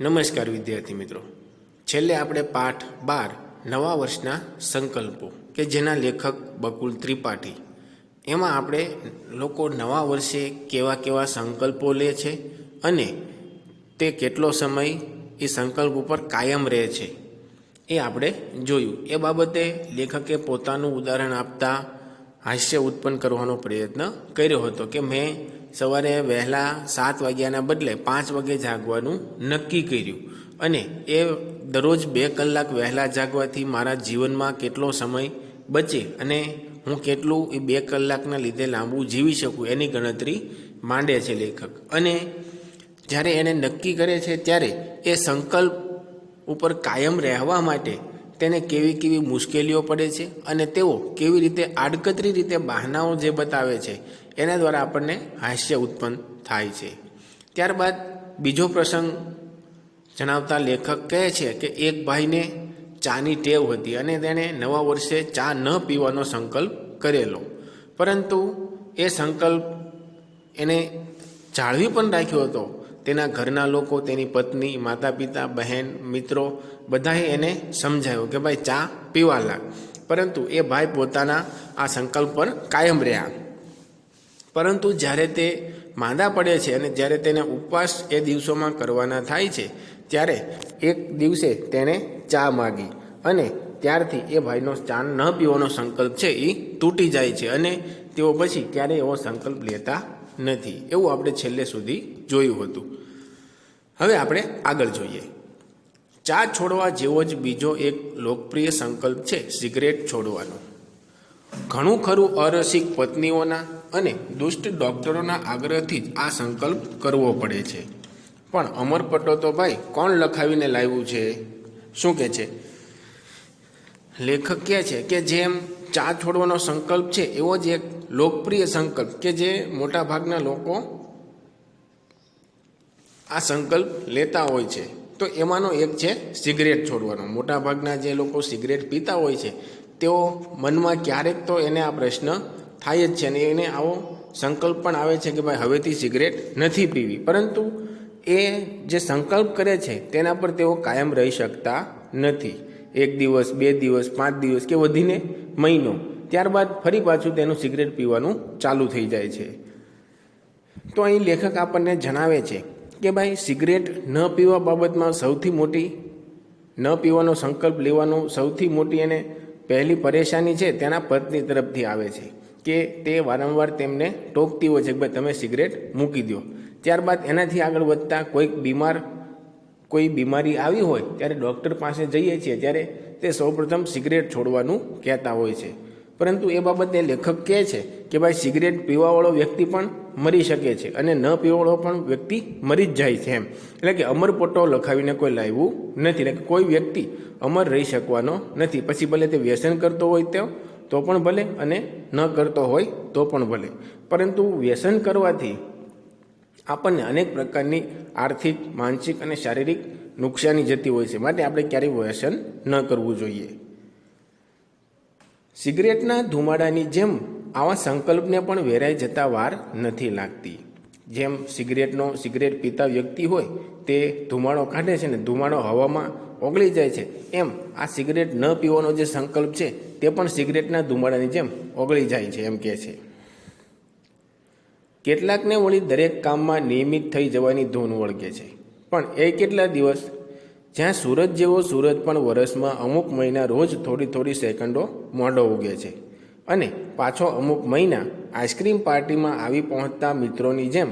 નમસ્કાર વિદ્યાર્થી મિત્રો. છેલ્લે આપણે પાઠ બાર નવા વર્ષના સંકલ્પો કે જેના લેખક બકુલ ત્રિપાઠી. એમાં આપણે લોકો નવા વર્ષે કેવા કેવા સંકલ્પો લે છે અને તે કેટલો સમય એ સંકલ્પ ઉપર કાયમ રહે છે એ આપણે જોયું. એ બાબતે લેખકે પોતાનું ઉદાહરણ આપતા હાસ્ય ઉત્પન્ન કરવાનો પ્રયત્ન કર્યો હતો કે મેં સવારે વહેલા સાત વાગ્યાના બદલે પાંચ વાગે જાગવાનું નક્કી કર્યું. અને એ દરરોજ બે કલાક વહેલા જાગવાથી મારા જીવનમાં કેટલો સમય બચે અને હું કેટલું એ બે કલાકના લીધે લાંબુ જીવી શકું એની ગણતરી માંડે છે લેખક. અને જ્યારે એને નક્કી કરે છે ત્યારે એ સંકલ્પ ઉપર કાયમ રહેવા માટે તેને કેવી કેવી મુશ્કેલીઓ પડે છે અને તેઓ કેવી રીતે આડકતરી રીતે બહાનાઓ જે બતાવે છે, એના દ્વારા આપણને હાસ્ય ઉત્પન્ન થાય છે. ત્યારબાદ બીજો પ્રસંગ જણાવતા લેખક કહે છે કે એક ભાઈને ચાની ટેવ હતી અને તેણે નવા વર્ષે ચા ન પીવાનો સંકલ્પ કરેલો. પરંતુ એ સંકલ્પ એને જાળવી પણ રાખ્યો હતો. તેના ઘરના લોકો, તેની પત્ની માતા પિતા બહેન, મિત્રો બધાએ એને સમજાયું કે ભાઈ ચા પીવા લાગ. પરંતુ એ ભાઈ પોતાના આ સંકલ્પ પર કાયમ રહ્યા. પરંતુ જ્યારે તે માંદા પડે છે અને જ્યારે તેને ઉપવાસ એ દિવસોમાં કરવાના થાય છે, ત્યારે એક દિવસે તેણે ચા માગી અને ત્યારથી એ ભાઈનો ચા ન પીવાનો સંકલ્પ છે એ તૂટી જાય છે અને તેઓ પછી ક્યારેય એવો સંકલ્પ લેતા નથી. એવું આપણે છેલ્લે સુધી જોયું હતું. હવે આપણે આગળ જોઈએ. ચા છોડવા જેવો જ બીજો એક લોકપ્રિય સંકલ્પ છે સિગરેટ છોડવાનો. ઘણું ખરું અરસિક પત્નીઓના અને દુષ્ટ ડોક્ટરોના આગ્રહથી જ આ સંકલ્પ કરવો પડે છે. પણ અમર પટ્ટો તો ભાઈ, કોણ લખાવીને લાવ્યું છે? શું કહે છે? લેખક કહે છે કે જેમ ચા છોડવાનો સંકલ્પ છે એવો જ એક લોકપ્રિય સંકલ્પ કે જે મોટા ભાગના લોકો આ સંકલ્પ લેતા હોય છે. તો એમાંનો એક છે સિગરેટ છોડવાનો. મોટા ભાગના જે લોકો સિગરેટ પીતા હોય છે, તેઓ મનમાં ક્યારેક તો એને આ પ્રશ્ન થાય જ છે અને એને આવો સંકલ્પ પણ આવે છે કે ભાઈ હવેથી સિગરેટ નથી પીવી. પરંતુ એ જે સંકલ્પ કરે છે, તેના પર તેઓ કાયમ રહી શકતા નથી. એક દિવસ, બે દિવસ, પાંચ દિવસ કે વધીને મહિનો. ત્યારબાદ ફરી પાછું તેનું સિગરેટ પીવાનું ચાલુ થઈ જાય છે. તો અહીં લેખક આપણને જણાવે છે કે ભાઈ સિગરેટ ન પીવા બાબતમાં સૌથી મોટી, ન પીવાનો સંકલ્પ લેવાનો સૌથી મોટી એને પહેલી પરેશાની છે તેના પત્ની તરફથી આવે છે કે તે વારંવાર તેમને ટોકતી હોય છે કે ભાઈ તમે સિગરેટ મૂકી દો ત્યારબાદ એનાથી આગળ વધતા કોઈક બીમાર, કોઈ બીમારી આવી હોય ત્યારે ડૉક્ટર પાસે જઈએ છીએ ત્યારે તે સૌપ્રથમ સિગરેટ છોડવાનું કહેતા હોય છે. પરંતુ એ બાબતે લેખક કહે છે કે ભાઈ સિગરેટ પીવાવાળો વ્યક્તિ પણ મરી શકે છે અને ન પીવડો પણ વ્યક્તિ મરી જ જાય છે એમ. એટલે કે અમર પોટો લખાવીને કોઈ લાવ્યું નથી. એટલે કોઈ વ્યક્તિ અમર રહી શકવાનો નથી. પછી ભલે તે વ્યસન કરતો હોય તો તો પણ ભલે અને ન કરતો હોય તો પણ ભલે. પરંતુ વ્યસન કરવાથી આપણને અનેક પ્રકારની આર્થિક, માનસિક અને શારીરિક નુકસાની જતી હોય છે. માટે આપણે ક્યારેય વ્યસન ન કરવું જોઈએ. સિગરેટના ધુમાડાની જેમ આવા સંકલ્પને પણ વેરાઈ જતા વાર નથી લાગતી. જેમ સિગરેટનો સિગરેટ પીતા વ્યક્તિ હોય, તે ધુમાડો કાઢે છે ને ધુમાડો હવામાં ઓગળી જાય છે. એમ આ સિગરેટ ન પીવાનો જે સંકલ્પ છે, તે પણ સિગરેટના ધુમાડાની જેમ ઓગળી જાય છે એમ કહે છે. કેટલાકને વળી દરેક કામમાં નિયમિત થઈ જવાની ધૂન વળગે છે. પણ એ કેટલા દિવસ? જ્યાં સુરત જેવો સુરત પણ વર્ષમાં અમુક મહિના રોજ થોડી થોડી સેકન્ડો મોડો ઉગે છે. અને પાછો અમુક મહિના આઈસ્ક્રીમ પાર્ટીમાં આવી પહોંચતા મિત્રોની જેમ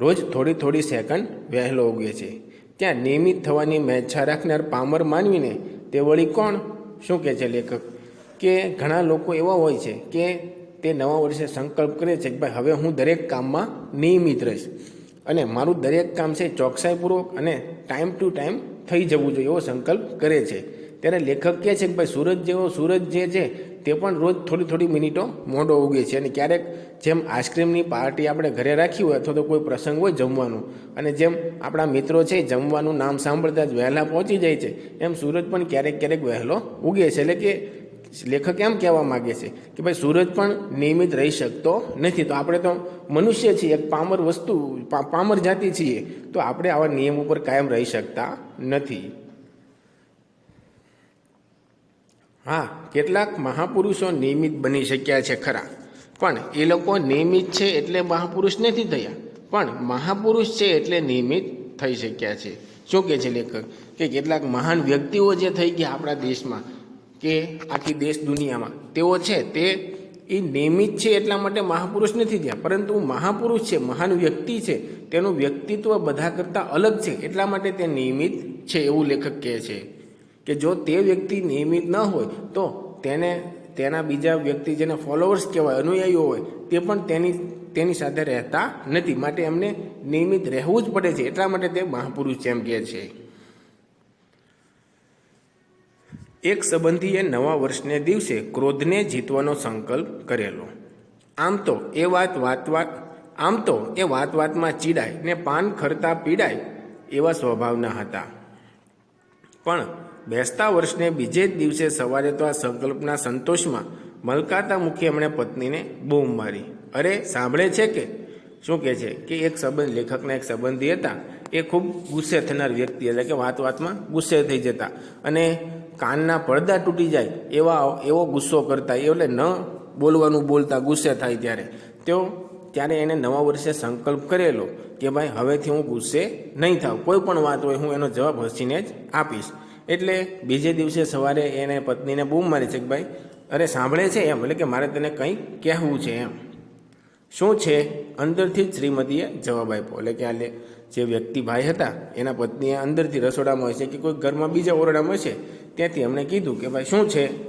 રોજ થોડી થોડી સેકન્ડ વહેલો ઉગે છે. ત્યાં નિયમિત થવાની મેચ્છા રાખનાર પામર માનવીને તે વળી કોણ? શું કહે છે લેખક? કે ઘણા લોકો એવા હોય છે કે તે નવા વર્ષે સંકલ્પ કરે છે કે ભાઈ હવે હું દરેક કામમાં નિયમિત રહીશ. અને મારું દરેક કામ છે ચોકસાઈપૂર્વક અને ટાઈમ ટુ ટાઈમ થઈ જવું જોઈએ એવો સંકલ્પ કરે છે. ત્યારે લેખક કહે છે કે ભાઈ સુરત જેવો સુરત જે છે તે પણ રોજ થોડી થોડી મિનિટો મોડો ઉગે છે અને ક્યારેક જેમ આઈસ્ક્રીમની પાર્ટી આપણે ઘરે રાખી હોય અથવા તો કોઈ પ્રસંગ હોય જમવાનું અને જેમ આપણા મિત્રો છે જમવાનું નામ સાંભળતા જ વહેલા પહોંચી જાય છે, એમ સૂરજ પણ ક્યારેક ક્યારેક વહેલો ઉગે છે. એટલે કે લેખક એમ કહેવા માગે છે કે ભાઈ, સૂરજ પણ નિયમિત રહી શકતો નથી. તો આપણે તો મનુષ્ય છીએ, એક પામર વસ્તુ પામર જાતિ છીએ, તો આપણે આવા નિયમ ઉપર કાયમ રહી શકતા નથી. હા, કેટલાક મહાપુરુષો નિયમિત બની શક્યા છે ખરા. પણ એ લોકો નિયમિત છે એટલે મહાપુરુષ નથી થયા. પણ મહાપુરુષ છે એટલે નિયમિત થઈ શક્યા છે. શું કહે છે લેખક? કે કેટલાક મહાન વ્યક્તિઓ જે થઈ ગયા આપણા દેશમાં, કે આખી દેશ દુનિયામાં, તેઓ છે તે એ નિયમિત છે એટલા માટે મહાપુરુષ નથી થયા. પરંતુ મહાપુરુષ છે, મહાન વ્યક્તિ છે, તેનું વ્યક્તિત્વ બધા કરતાં અલગ છે. એટલા માટે તે નિયમિત છે એવું લેખક કહે છે. કે જો તે વ્યક્તિ નિયમિત ન હોય, તો તેને, તેના બીજા વ્યક્તિ જેને ફોલોઅર્સ કહેવાય, અનુયાયીઓ હોય, તે પણ તેની તેની સાથે રહેતા નથી. માટે એમને નિયમિત રહેવું જ પડે છે. એટલા માટે તે મહાપુરુષ જેમ કહે છે. એક સંબંધીએ નવા વર્ષને દિવસે ક્રોધને જીતવાનો સંકલ્પ કરેલો. આમ તો એ વાત વાત વાત આમ તો એ વાત વાતમાં ચીડાય ને પાન ખરતા પીડાય એવા સ્વભાવના હતા. પણ બેસતા વર્ષને બીજે જ દિવસે સવારે તો આ સંકલ્પના સંતોષમાં મલકાતા મુખી એમણે પત્નીને બૂમ મારી. અરે, સાંભળે છે કે? શું કહે છે? કે એક સંબંધ, લેખકના એક સંબંધી હતા. એ ખૂબ ગુસ્સે થનાર વ્યક્તિ એટલે કે વાત વાતમાં ગુસ્સે થઈ જતા. અને કાનના પડદા તૂટી જાય એવા, એવો ગુસ્સો કરતા. એટલે ન બોલવાનું બોલતા ગુસ્સે થાય ત્યારે. તેઓ, ત્યારે એને નવા વર્ષે સંકલ્પ કરેલો કે ભાઈ, હવેથી હું ગુસ્સે નહીં થાવ કોઈ પણ વાત હોય હું એનો જવાબ હસીને જ આપીશ. એટલે બીજે દિવસે સવારે એને પત્નીને બૂમ મારી છે કે ભાઈ, અરે સાંભળે છે એમ? એટલે કે મારે તને કંઈ કહેવું છે એમ. શું છે? અંદરથી જ શ્રીમતીએ જવાબ આપ્યો. એટલે કે આ જે વ્યક્તિ ભાઈ હતા, એના પત્નીએ અંદરથી રસોડામાં હશે કે કોઈ ઘરમાં બીજા ઓરડામાં હશે ત્યાંથી એમણે કીધું કે ભાઈ, શું છે?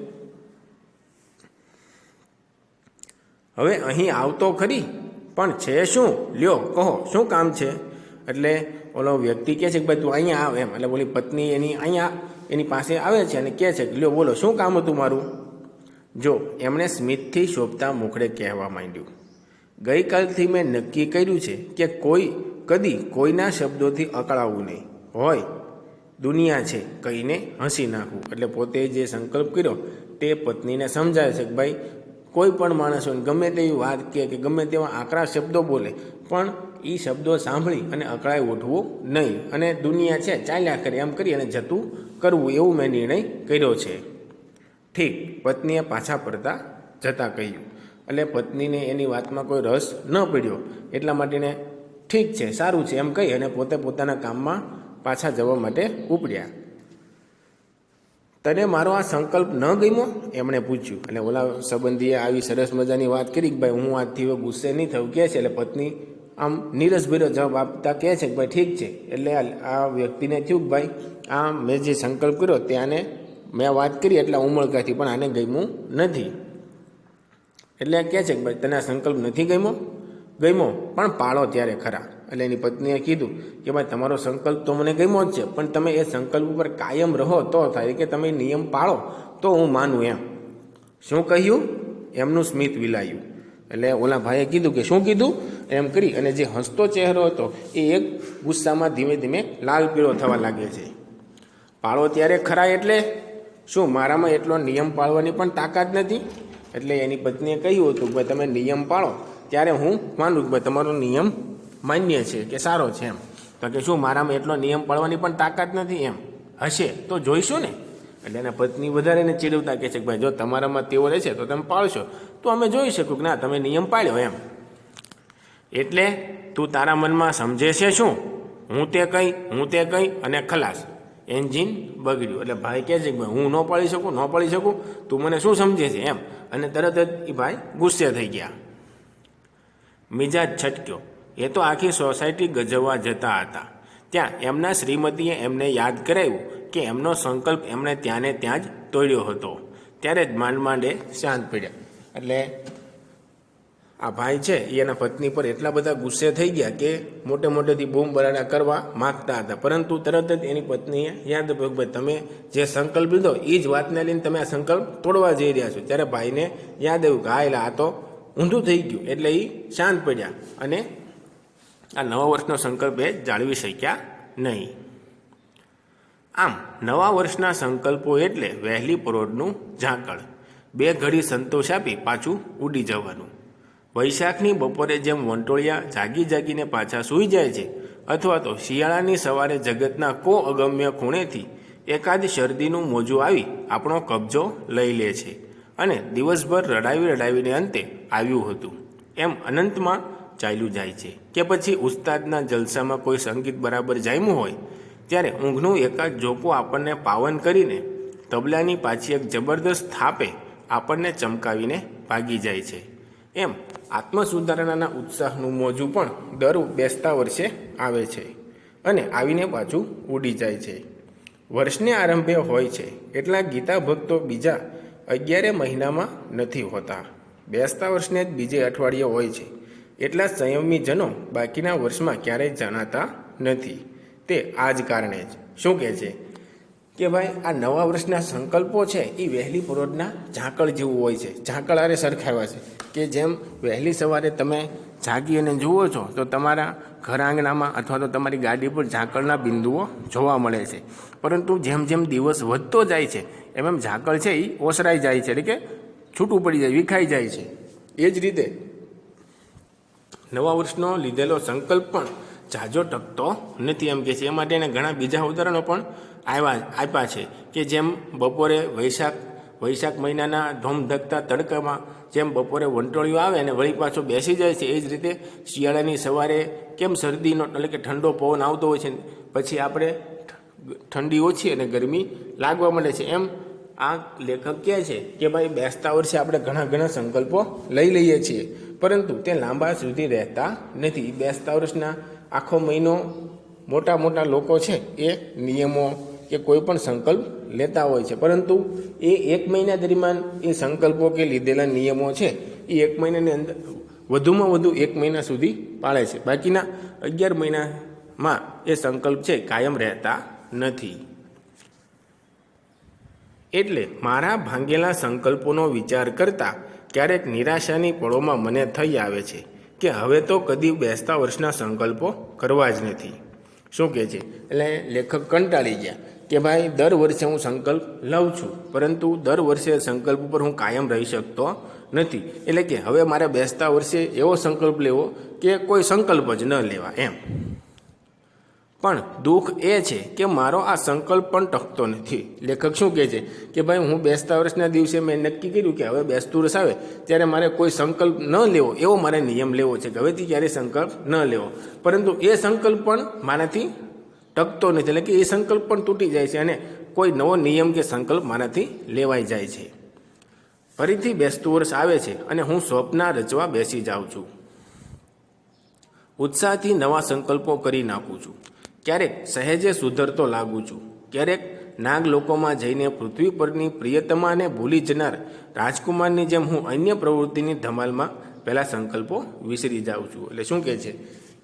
હવે અહીં આવતો ખરી, પણ છે શું? લ્યો, કહો, શું કામ છે? એટલે ઓલો વ્યક્તિ કહે છે કે ભાઈ તું અહીંયા આવ એમ. એટલે બોલી, પત્ની એની અહીંયા એની પાસે આવે છે અને કહે છે કે, લ્યો બોલો, શું કામ હતું મારું? જો, એમણે સ્મિતથી શોભતા મુખડે કહેવા માંડ્યું. ગઈકાલથી મેં નક્કી કર્યું છે કે કોઈ, કદી કોઈના શબ્દોથી અકળાવવું નહીં. હોય, દુનિયા છે, કહીને હસી નાખવું એટલે પોતે જે સંકલ્પ કર્યો તે પત્નીને સમજાવે છે કે ભાઈ, કોઈ પણ માણસ હોય ગમે તેવી વાત કે ગમે તેવા આકરા શબ્દો બોલે, પણ એ શબ્દો સાંભળી અને અકળાઈ ઉઠવું નહીં. અને દુનિયા છે, ચાલ્યા કરે એમ કરી અને જતું કરવું એવું મેં નિર્ણય કર્યો છે. ઠીક, પત્નીએ પાછા પડતા જતા કહ્યું. એટલે પત્નીને એની વાતમાં કોઈ રસ ન પડ્યો. એટલા માટેને ઠીક છે, સારું છે એમ કહી અને પોતે પોતાના કામમાં પાછા જવા માટે ઉપડ્યા. તને મારો આ સંકલ્પ ન ગમ્યો? એમણે પૂછ્યું. અને ઓલા સંબંધીએ આવી સરસ મજાની વાત કરી કે ભાઈ, હું આજથી હવે ગુસ્સે નહીં થયું કે છે, એટલે પત્ની આમ નીરસભર્યો જવાબ આપતા કહે છે કે ભાઈ ઠીક છે. એટલે આ વ્યક્તિને થયું કે ભાઈ આ મેં જે સંકલ્પ કર્યો ત્યાંને મેં વાત કરી એટલે ઉમળકાથી પણ આને ગમ્યું નથી. એટલે કહે છે કે ભાઈ તને આ સંકલ્પ નથી ગમ્યો? ગમ્યો. પણ પાળો ત્યારે ખરા. એટલે એની પત્નીએ કીધું કે ભાઈ તમારો સંકલ્પ તો મને ગમ્યો જ છે, પણ તમે એ સંકલ્પ ઉપર કાયમ રહો તો થાય કે તમે નિયમ પાળો તો હું માનું એમ. શું કહ્યું? એમનું સ્મિત વિલાયું. એટલે ઓલા ભાઈએ કીધું કે શું કીધું? એમ કરી અને જે હસતો ચહેરો હતો, એ એક ગુસ્સામાં ધીમે ધીમે લાલ પીળો થવા લાગે છે. પાળો ત્યારે ખરા એટલે? શું મારામાં એટલો નિયમ પાળવાની પણ તાકાત નથી? એટલે એની પત્નીએ કહ્યું હતું કે તમે નિયમ પાળો. ત્યારે હું માનું કે તમારો નિયમ માન્ય છે કે સારો છે એમ. તો કે શું મારામાં એટલો નિયમ પાળવાની પણ તાકાત નથી એમ? હશે તો જોઈશું ને. એટલે એના પત્ની વધારે એને ચીડવતા કહે છે કે ભાઈ, જો તમારામાં તેઓ રહેશે તો તમે પાળશો. તો અમે જોઈ શકું કે ના, તમે નિયમ પાળ્યો એમ. એટલે તું તારા મનમાં સમજે છે શું? હું તે કંઈ, હું તે કંઈ અને ખલાસ. એન્જિન બગડ્યું. એટલે ભાઈ કહે છે કે ભાઈ, હું ન પાળી શકું, ન પાળી શકું? તું મને શું સમજે છે? એમ. અને તરત જ એ ભાઈ ગુસ્સે થઈ ગયા. મિજાજ છટક્યો. એ તો આખી સોસાયટી ગજવવા જતા હતા. ત્યાં એમના શ્રીમતીએ એમને યાદ કરાવ્યું કે એમનો સંકલ્પ એમણે ત્યાંને ત્યાં જ તોડ્યો હતો. ત્યારે જ માંડ માંડે શાંત પડ્યા. એટલે આ ભાઈ છે એના પત્ની પર એટલા બધા ગુસ્સે થઈ ગયા કે મોટે મોટેથી બૂમ બરાડા કરવા માગતા હતા. પરંતુ તરત જ એની પત્નીએ યાદ ભાઈ, તમે જે સંકલ્પ લીધો એ જ વાતને લઈને તમે આ સંકલ્પ તોડવા જઈ રહ્યા છો. ત્યારે ભાઈને યાદ આવ્યું કે, હા એટલે આ તો ઊંધું થઈ ગયું. એટલે એ શાંત પડ્યા. અને આ નવા વર્ષનો સંકલ્પ એ જાળવી શક્યા નહીં. આમ, નવા વર્ષના સંકલ્પો એટલે વહેલી પરોઢનું ઝાંકળ. બે ઘડી સંતોષ આપી પાછું ઉડી જવાનું. વૈશાખની બપોરે જેમ વંટોળિયા જાગી જાગીને પાછા સૂઈ જાય છે, અથવા તો શિયાળાની સવારે જગતના કો અગમ્ય ખૂણેથી એકાદ શરદીનું મોજું આવી આપણો કબજો લઈ લે છે અને દિવસભર રડાવી રડાવીને અંતે આવ્યું હતું. એમ અનંતમાં ચાલ્યું જાય છે. કે પછી ઉસ્તાદના જલસામાં કોઈ સંગીત બરાબર જામ્યું હોય ત્યારે ઊંઘનું એકાદ જોકું આપણને પાવન કરીને તબલાની પાછી એક જબરદસ્ત થાપે આપણને ચમકાવીને ભાગી જાય છે. એમ આત્મસુધારણાના ઉત્સાહનું મોજું પણ દર બેસતા વર્ષે આવે છે અને આવીને પાછું ઉડી જાય છે. વર્ષને આરંભે હોય છે એટલા ગીતા ભક્તો બીજા અગિયારે મહિનામાં નથી હોતા. બેસતા વર્ષને જ બીજે અઠવાડિયે હોય છે. એટલા સંયમી જનો બાકીના વર્ષમાં ક્યારેય જણાતા નથી. તે આ જ કારણે જ. શું કહે છે? કે ભાઈ, આ નવા વર્ષના સંકલ્પો છે એ વહેલી પરોઢના ઝાંકળ જેવું હોય છે. ઝાકળ આરે સરખાવ્યા છે. કે જેમ વહેલી સવારે તમે જાગી અને જુઓ છો, તો તમારા ઘર આંગણામાં અથવા તો તમારી ગાડી પર ઝાંકળના બિંદુઓ જોવા મળે છે. પરંતુ જેમ જેમ દિવસ વધતો જાય છે, એમ એમ ઝાંકળ છે એ ઓસરાઈ જાય છે. એટલે કે છૂટું પડી જાય, વિખાઈ જાય છે. એ જ રીતે નવા વર્ષનો લીધેલો સંકલ્પ પણ જાજો ટકતો નથી એમ કે છે. એ માટે એને ઘણા બીજા ઉદાહરણો પણ આવ્યા આપ્યા છે કે જેમ બપોરે વૈશાખ વૈશાખ મહિનાના ધોમધકતા તડકામાં જેમ બપોરે વંટોળિયું આવે અને વળી પાછો બેસી જાય છે, એ જ રીતે શિયાળાની સવારે કેમ શરદીનો એટલે કે ઠંડો પવન આવતો હોય છે, પછી આપણે ઠંડી ઓછી અને ગરમી લાગવા મળે છે. એમ આ લેખક કહે છે કે ભાઈ બેસતા વર્ષે આપણે ઘણા ઘણા સંકલ્પો લઈ લઈએ છીએ, પરંતુ તે લાંબા સુધી રહેતા નથી. બેસતા વર્ષના આખો મહિનો મોટા મોટા લોકો છે એ નિયમો કે કોઈ પણ સંકલ્પ લેતા હોય છે. પરંતુ એ એક મહિના દરમિયાન એ સંકલ્પો કે લીધેલા નિયમો છે, એ એક મહિનાની અંદર વધુમાં વધુ એક મહિના સુધી પાળે છે. બાકીના અગિયાર મહિનામાં એ સંકલ્પ છે, કાયમ રહેતા નથી. એટલે મારા ભાંગેલા સંકલ્પોનો વિચાર કરતાં ક્યારેક નિરાશાની પળોમાં મને થઈ આવે છે. કે હવે તો કદી બેસતા વર્ષના સંકલ્પો કરવા જ નથી. શું કહે છે? એટલે લેખક કંટાળી ગયા કે ભાઈ, દર વર્ષે હું સંકલ્પ લઉં છું, પરંતુ દર વર્ષે સંકલ્પ ઉપર હું કાયમ રહી શકતો નથી. એટલે કે હવે મારે બેસતા વર્ષે એવો સંકલ્પ લેવો કે કોઈ સંકલ્પ જ ન લેવા, એમ. પણ દુઃખ એ છે કે મારો આ સંકલ્પ પણ ટકતો નથી. લેખક શું કહે છે કે ભાઈ હું બેસતા વર્ષના દિવસે મેં નક્કી કર્યું કે હવે બેસતું વર્ષ આવે ત્યારે મારે કોઈ સંકલ્પ ન લેવો, એવો મારે નિયમ લેવો છે કે હવેથી ક્યારેય સંકલ્પ ન લેવો. પરંતુ એ સંકલ્પ પણ મારાથી ટકતો નથી, એટલે કે એ સંકલ્પ પણ તૂટી જાય છે અને કોઈ નવો નિયમ કે સંકલ્પ મારાથી લેવાઈ જાય છે. ફરીથી બેસતું વર્ષ આવે છે અને હું સ્વપ્ન રચવા બેસી જાઉં છું. ઉત્સાહથી નવા સંકલ્પો કરી નાખું છું. ક્યારેક સહેજે સુધરતો લાગું છું. ક્યારેક નાગ લોકોમાં જઈને પૃથ્વી પરની પ્રિયતમાને ભૂલી જનાર રાજકુમારની જેમ હું અન્ય પ્રવૃત્તિની ધમાલમાં પહેલાં સંકલ્પો વિસરી જાઉં છું. એટલે શું કહે છે?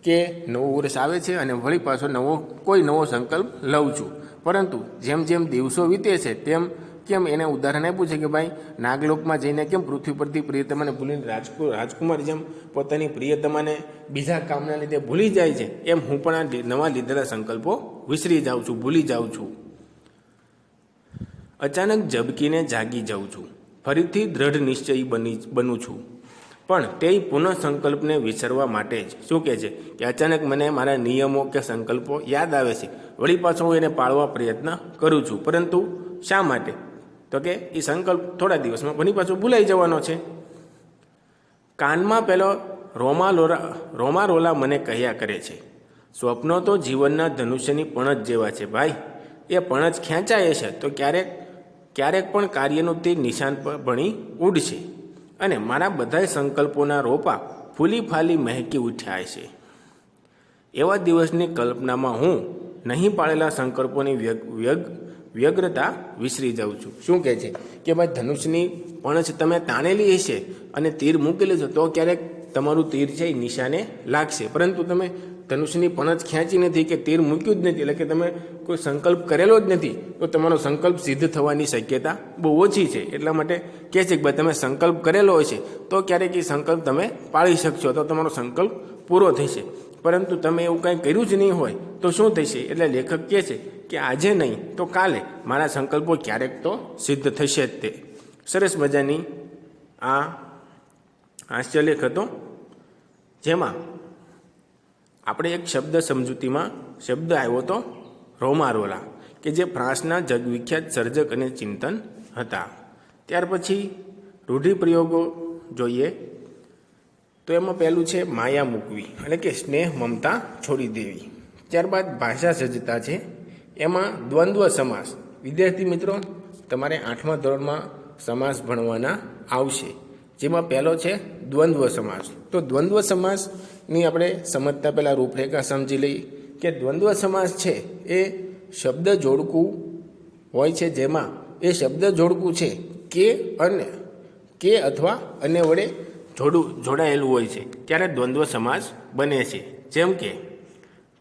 કે નવું વર્ષ આવે છે અને વળી પાછો નવો કોઈ નવો સંકલ્પ લઉં છું. પરંતુ જેમ જેમ દિવસો વીતે છે, તેમ કેમ? એને ઉદાહરણ આપ્યું છે કે ભાઈ, નાગલોકમાં જઈને કેમ પૃથ્વી પરથી પ્રિયતમાને ભૂલીને રાજકુ રાજકુમાર જેમ પોતાની પ્રિયતમાને બીજા કામના લીધે ભૂલી જાય છે, એમ હું પણ આ નવા લીધેલા સંકલ્પો વિસરી જાઉં છું, ભૂલી જાઉં છું. અચાનક ઝબકીને જાગી જાઉં છું. ફરીથી દ્રઢ નિશ્ચયી બની, બનું છું. પણ તે પુનઃ સંકલ્પને વિસરવા માટે જ. શું કહે છે? કે અચાનક મને મારા નિયમો કે સંકલ્પો યાદ આવે છે. વળી પાછો હું એને પાળવા પ્રયત્ન કરું છું. પરંતુ શા માટે? તો કે એ સંકલ્પ થોડા દિવસમાં. વળી પાછું ભૂલાઈ જવાનો છે. કાનમાં પેલો રોમાલોરા રોમારોલા મને કહ્યા કરે છે, સ્વપ્નો તો જીવનના ધનુષ્યની પણજ જેવા છે ભાઈ. એ પણજ ખેંચાય છે તો ક્યારેક ક્યારેક પણ કાર્યનું તે નિશાન પર ભણી ઉડશે. અને મારા બધાય સંકલ્પોના રોપા ફૂલી ફાલી મહેકી ઉઠ્યા છે. એવા દિવસની કલ્પનામાં હું નહીં પાળેલા સંકલ્પોની વ્યગ વ્યગ વ્યગ્રતા વિસરી જાઉં છું. શું કહે છે? કે ભાઈ ધનુષની પણછ તમે તાણેલી હશે અને તીર મૂકેલું છે તો ક્યારેક તમારું તીર છે એ નિશાને લાગશે. પરંતુ તમે ધનુષની પણછ ખેંચી નથી કે તીર મૂક્યું જ નથી, એટલે કે તમે કોઈ સંકલ્પ કરેલો જ નથી, તો તમારો સંકલ્પ સિદ્ધ થવાની શક્યતા બહુ ઓછી છે. એટલા માટે કહે છે કે ભાઈ તમે સંકલ્પ કરેલો હશે તો ક્યારેક એ સંકલ્પ તમે પાળી શકશો, તો તમારો સંકલ્પ પૂરો થશે. પરંતુ તમે એવું કાંઈ કર્યું જ નહીં હોય, તો શું થશે? એટલે લેખક કહે છે કે આજે નહીં, તો કાલે. મારા સંકલ્પો ક્યારેક તો સિદ્ધ થશે જ તે. સરસ મજાની આ હાસ્યલેખ હતો, જેમાં આપણે એક શબ્દ સમજૂતીમાં શબ્દ આવ્યો હતો, રોમારોલા, કે જે ફ્રાન્સના જગવિખ્યાત સર્જક અને ચિંતન હતા. ત્યાર પછી રૂઢિપ્રયોગો જોઈએ, તો એમાં પહેલું છે માયા મૂકવી, એટલે કે સ્નેહ મમતા છોડી દેવી. ત્યારબાદ ભાષા સજ્જતા છે એમાં દ્વંદ્વ સમાસ. વિદ્યાર્થી મિત્રો, તમારે આઠમા ધોરણમાં સમાસ ભણવાના આવશે. જેમાં પહેલો છે દ્વંદ્વ સમાસ. તો દ્વંદ્વ સમાસની આપણે સમજતા પહેલાં રૂપરેખા સમજી લઈએ કે દ્વંદ્વ સમાસ છે એ શબ્દ જોડકું હોય છે જેમાં એ શબ્દ જોડકું છે કે અને, કે અથવા અને વડે જોડું, જોડાયેલું હોય છે. ત્યારે દ્વંદ્વ સમાસ બને છે. જેમ કે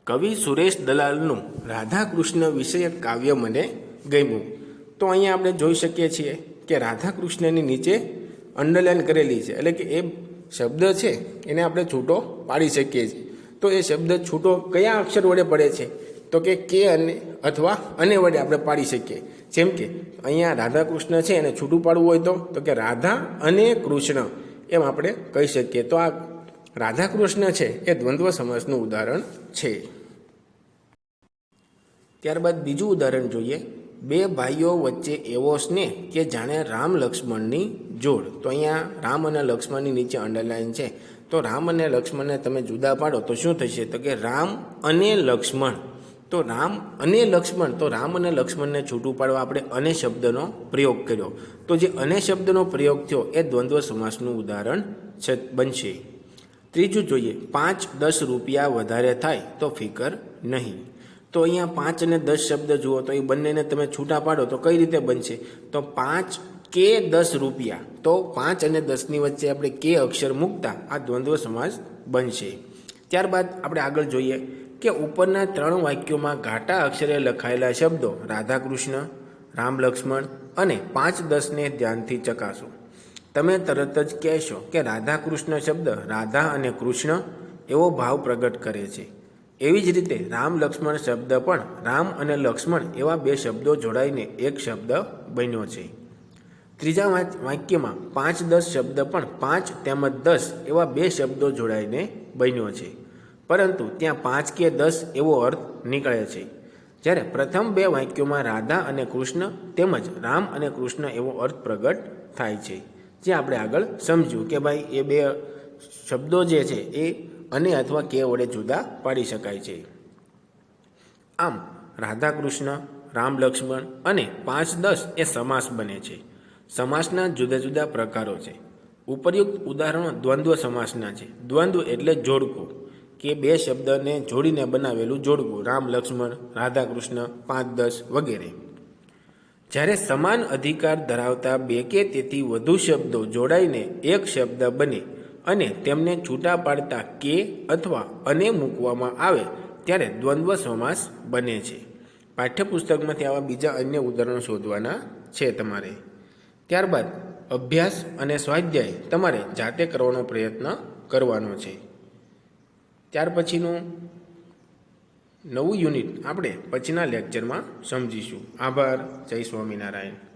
કવિ સુરેશ દલાલનું રાધાકૃષ્ણ વિષયક કાવ્ય મને ગમ્યું. તો અહીંયા આપણે જોઈ શકીએ છીએ કે રાધાકૃષ્ણની નીચે અંડરલાઇન કરેલી છે. એટલે કે એ શબ્દ છે, એને આપણે છૂટો પાડી શકીએ છીએ. તો એ શબ્દ છૂટો કયા અક્ષર વડે પડે છે? તો કે કે અને અથવા અને વડે આપણે પાડી શકીએ. જેમ કે અહીંયા રાધા કૃષ્ણ છે, એને છૂટું પાડવું હોય તો તો કે રાધા અને કૃષ્ણ, એમ આપણે કહી શકીએ. તો આ રાધા કૃષ્ણ છે એ દ્વંદ્વ સમાસનું ઉદાહરણ છે. ત્યારબાદ બીજું ઉદાહરણ જોઈએ. બે ભાઈઓ વચ્ચે એવો સ્નેહ કે જાણે રામ લક્ષ્મણની જોડ. તો અહીંયા રામ અને લક્ષ્મણની નીચે અંડરલાઈન છે. તો રામ અને લક્ષ્મણને તમે જુદા પાડો તો શું થશે? તો કે રામ અને લક્ષ્મણ. તો રામ અને લક્ષ્મણ, તો રામ અને લક્ષ્મણને છૂટું પાડવા આપણે અને શબ્દનો પ્રયોગ કર્યો. તો જે અને શબ્દનો પ્રયોગ થયો એ દ્વંદ્વ સમાસનું ઉદાહરણ છે, બનશે. ત્રીજું જોઈએ, પાંચ દસ રૂપિયા વધારે થાય તો ફિકર નહીં. તો અહીંયા પાંચ અને દસ શબ્દ જુઓ, તો એ બંનેને તમે છૂટા પાડો, તો કઈ રીતે બનશે? તો પાંચ કે દસ રૂપિયા, તો પાંચ અને દસની વચ્ચે આપણે કે અક્ષર મૂકતા આ દ્વંદ્વ સમાસ બનશે. ત્યારબાદ આપણે આગળ જોઈએ કે ઉપરના ત્રણ વાક્યોમાં ઘાટા અક્ષરે લખાયેલા શબ્દો રાધાકૃષ્ણ, રામ લક્ષ્મણ અને પાંચ દસને ધ્યાનથી ચકાસો. તમે તરત જ કહેશો કે રાધા કૃષ્ણ શબ્દ રાધા અને કૃષ્ણ એવો ભાવ પ્રગટ કરે છે. એવી જ રીતે રામ લક્ષ્મણ શબ્દ પણ રામ અને લક્ષ્મણ એવા બે શબ્દો જોડાઈને એક શબ્દ બન્યો છે. ત્રીજા વાક્યમાં પાંચ દસ શબ્દ પણ પાંચ તેમજ દસ એવા બે શબ્દો જોડાઈને બન્યો છે. પરંતુ ત્યાં પાંચ કે દસ એવો અર્થ નીકળે છે. જ્યારે પ્રથમ બે વાક્યોમાં રાધા અને કૃષ્ણ તેમજ રામ અને કૃષ્ણ એવો અર્થ પ્રગટ થાય છે. જે આપણે આગળ સમજ્યું કે ભાઈ એ બે શબ્દો જે છે એ અને અથવા કે વડે જુદા પાડી શકાય છે. આમ રાધાકૃષ્ણ, રામ લક્ષ્મણ અને પાંચ દસ એ સમાસ બને છે. સમાસના જુદા જુદા પ્રકારો છે. ઉપરયુક્ત ઉદાહરણો દ્વંદ્વ સમાસના છે. દ્વંદ્વ એટલે જોડકું, કે બે શબ્દને જોડીને બનાવેલું જોડકું, રામ લક્ષ્મણ, રાધાકૃષ્ણ, પાંચ દસ વગેરે. જ્યારે સમાન અધિકાર ધરાવતા બે કે તેથી વધુ શબ્દો જોડાઈને એક શબ્દ બને અને તેમને છૂટા પાડતા કે અથવા અને મૂકવામાં આવે, ત્યારે દ્વંદ્વ સમાસ બને છે. પાઠ્યપુસ્તકમાંથી આવા બીજા અન્ય ઉદાહરણો શોધવાના છે તમારે. ત્યારબાદ, અભ્યાસ અને સ્વાધ્યાય તમારે જાતે કરવાનો પ્રયત્ન કરવાનો છે. ત્યાર પછીનું નવું યુનિટ આપણે પછીના લેક્ચરમાં સમજીશું. આભાર. જય સ્વામિનારાયણ.